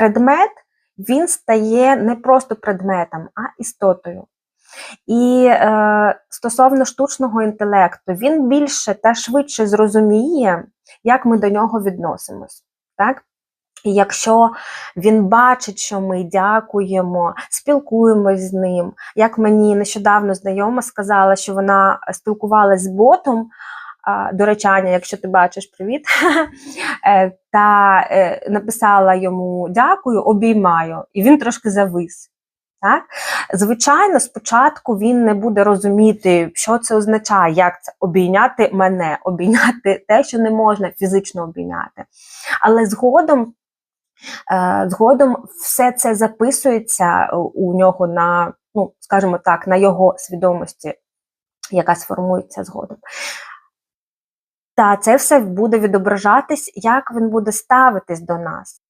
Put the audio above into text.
предмет він стає не просто предметом, а істотою. І е, стосовно штучного інтелекту, він більше та швидше зрозуміє, як ми до нього відносимось. Так? І якщо він бачить, що ми дякуємо, спілкуємось з ним, як мені нещодавно знайома сказала, що вона спілкувалася з ботом, а, до речі, Аня, якщо ти бачиш привіт, е, та е, написала йому дякую, обіймаю, і він трошки завис. Так? Звичайно, спочатку він не буде розуміти, що це означає, як це обійняти мене, обійняти те, що не можна фізично обійняти. Але згодом, е, згодом все це записується у нього на, ну, скажімо так, на його свідомості, яка сформується згодом. Та це все буде відображатись, як він буде ставитись до нас.